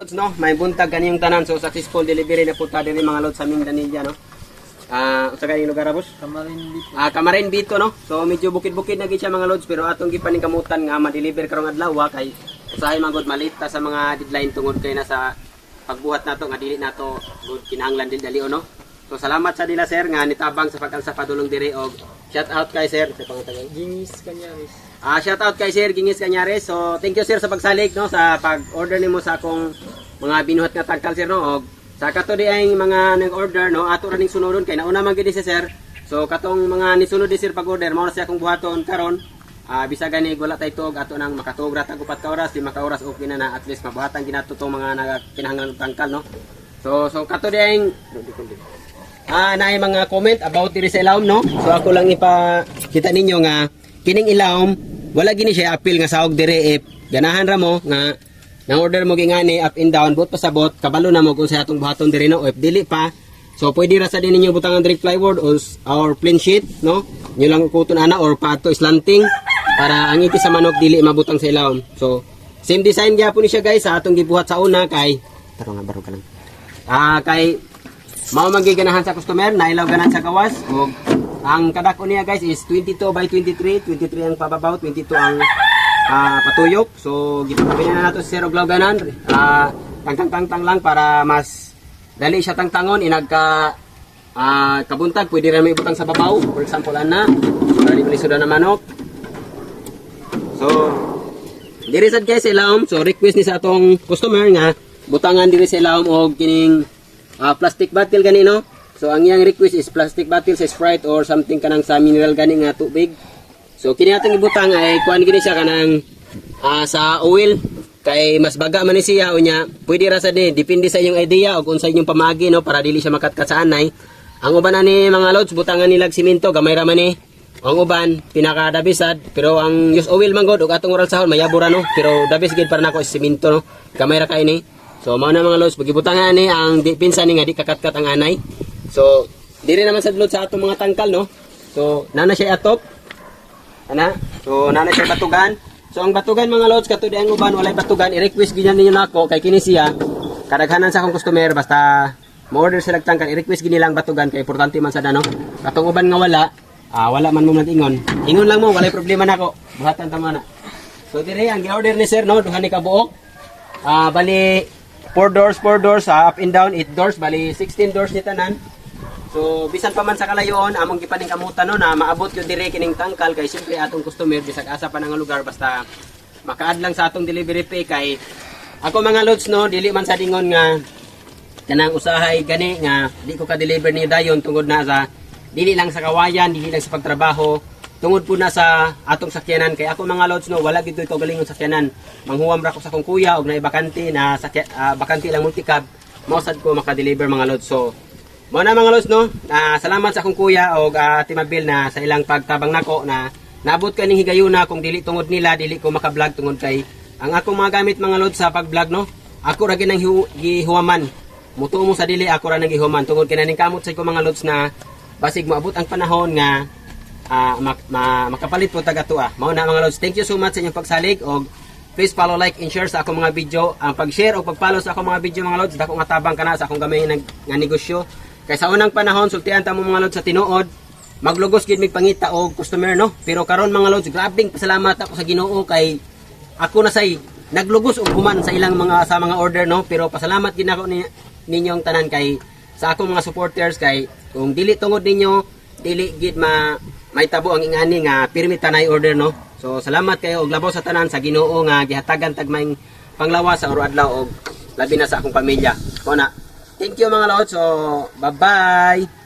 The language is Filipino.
Lods, no? May buntag kaniyong tanan so successful delivery na punta diri mga lods sa Mindanilla no. Ah, uh, sa kaniyong lugar boss? Kamarin dito. Ah, Kamarin Bito no. So medyo bukid-bukid na gid siya mga lods pero atong gipaning kamutan nga ma-deliver karong adlaw kay usahay magod malita sa mga deadline tungod kay na sa pagbuhat nato nga dili nato good kinahanglan dili dali no. So salamat sa dila sir nga nitabang sa pag-alsa padulong diri og shout out kay sir sa pangatagay. Gingis Kanyaris. Ah, shout out kay Sir Gingis Canyares. So, thank you sir sa pagsalig no sa pag-order nimo sa akong mga binuhat nga tangkal sir no. Og sa kato ay mga nag-order no, ato ra ning sunodon kay nauna man gid si sir. So katong mga nisunod di sir pag-order mao na siya akong buhaton karon. Ah, bisa gani wala tay tog ato nang makatog ra tag upat ka oras, lima ka oras okay na na at least mabuhatan ginato tong mga nagkinahanglan og tangkal no. So so kato di ay Ah, naay mga comment about diri sa ilawom no. So ako lang ipa kita ninyo nga kining ilawom wala gini siya appeal nga sahog dire if ganahan ra mo nga nang order mo gingani up and down bot pasabot kabalo na mo kung sa atong buhaton dire no? If dili pa so pwede ra sa din ninyo butangan direct plywood or, or plain sheet no? Nyo lang kuton ana or pato slanting para ang iti sa manok dili mabutang sa ilawom so same design gyapon ni siya guys sa atong gibuhat sa una kay taro nga baro ka lang. Ah kay Mao magiganahan sa customer, nailaw ganan sa gawas. O, ang kadako niya guys is 22 by 23, 23 ang pababaw, 22 ang ah, patuyok. So, gipapabili na nato si Sir Oglaw ganan. Ah, tangtang-tangtang lang para mas dali siya tangtangon, inagka ah, kabuntag, pwede rin may ibutang sa babaw. For example, ana, para di malisuda na manok. So, diri sad guys sa ilawom. So, request ni sa atong customer nga, butangan diri sa ilawom og kining Ah, plastic bottle gani no. So ang iyang request is plastic bottle sa Sprite or something kanang sa mineral gani nga tubig. So kini atong ibutang ay kuan gini siya kanang ah, sa oil kay mas baga man ni siya unya pwede ra sa di depende sa inyong idea og unsa inyong pamagi no para dili siya makatkat sa anay. Ang uban ani mga lods butangan nila og simento gamay ra man ni. Ang uban pinakadabisad pero ang use oil man god og atong oral sahon mayabura no pero dabis gid para nako simento no. Gamay ra kay ni. So mao na mga lods pagibutangan ni ang di pinsan ni nga di kakatkat ang anay. So diri naman sa dulot sa atong mga tangkal no. So nana siya atop. Ana? So nana siya batugan. So ang batugan mga lods kato di ang uban walay batugan i-request ginyan ninyo nako kay kini siya. Kadaghanan sa akong customer basta mo-order sila og tangkal i-request gini lang batugan kay importante man sa dano. Katong uban nga wala, ah, wala man mo nag-ingon. Ingon lang mo walay problema nako. Buhatan ta na. So dire ang gi-order ni sir no, duha ni kabuok. Ah, bali 4 doors, 4 doors, ah, up and down, 8 doors, bali 16 doors ni tanan. So bisan pa man sa kalayon, among gipaning kamutan no na maabot yung dire kining tangkal kay siyempre atong customer bisag asa pa nga lugar basta makaad lang sa atong delivery pay kay ako mga lods no dili man sa dingon nga kanang usahay gani nga di ko ka-deliver ni dayon tungod na sa dili lang sa kawayan, dili lang sa pagtrabaho, tungod po na sa atong sakyanan. Kay ako mga lods no wala gito ito galingon sakyanan. Manghuwam ra ko sa akong kuya og na bakante na sakya, ah, bakante lang multicab mausad ko maka-deliver mga lods. So mo na mga lods no Ah, salamat sa akong kuya og uh, timabil na sa ilang pagtabang nako na naabot ka ning higayuna kung dili tungod nila dili ko maka-vlog tungod kay ang akong mga gamit mga lods sa pag-vlog no ako ra ginang hiu- gihuwaman mutuo mo sa dili ako ra nang gihuman tungod kinaning kamot sa ko mga lods na basig moabot ang panahon nga ah mak ma, makapalit po taga tuwa. Mao na mga lods. Thank you so much sa inyong pagsalig og please follow, like, and share sa akong mga video. Ang pag-share o pag-follow sa akong mga video mga lods, dako nga tabang kana sa akong gamay nga negosyo. Kay sa unang panahon sultian ta mo mga lods sa tinuod, maglugos gid mig pangita og customer no. Pero karon mga lods, grabing pasalamat ako sa Ginoo kay ako na say naglugos og human sa ilang mga sa mga order no. Pero pasalamat gid ako ni, ninyong tanan kay sa akong mga supporters kay kung dili tungod ninyo dili gid ma may tabo ang ingani nga pirmi tanay order no. So salamat kayo og labaw sa tanan sa Ginoo nga gihatagan tag maing panglawas sa oro adlaw og labi na sa akong pamilya. Na. Thank you mga lord. So bye-bye.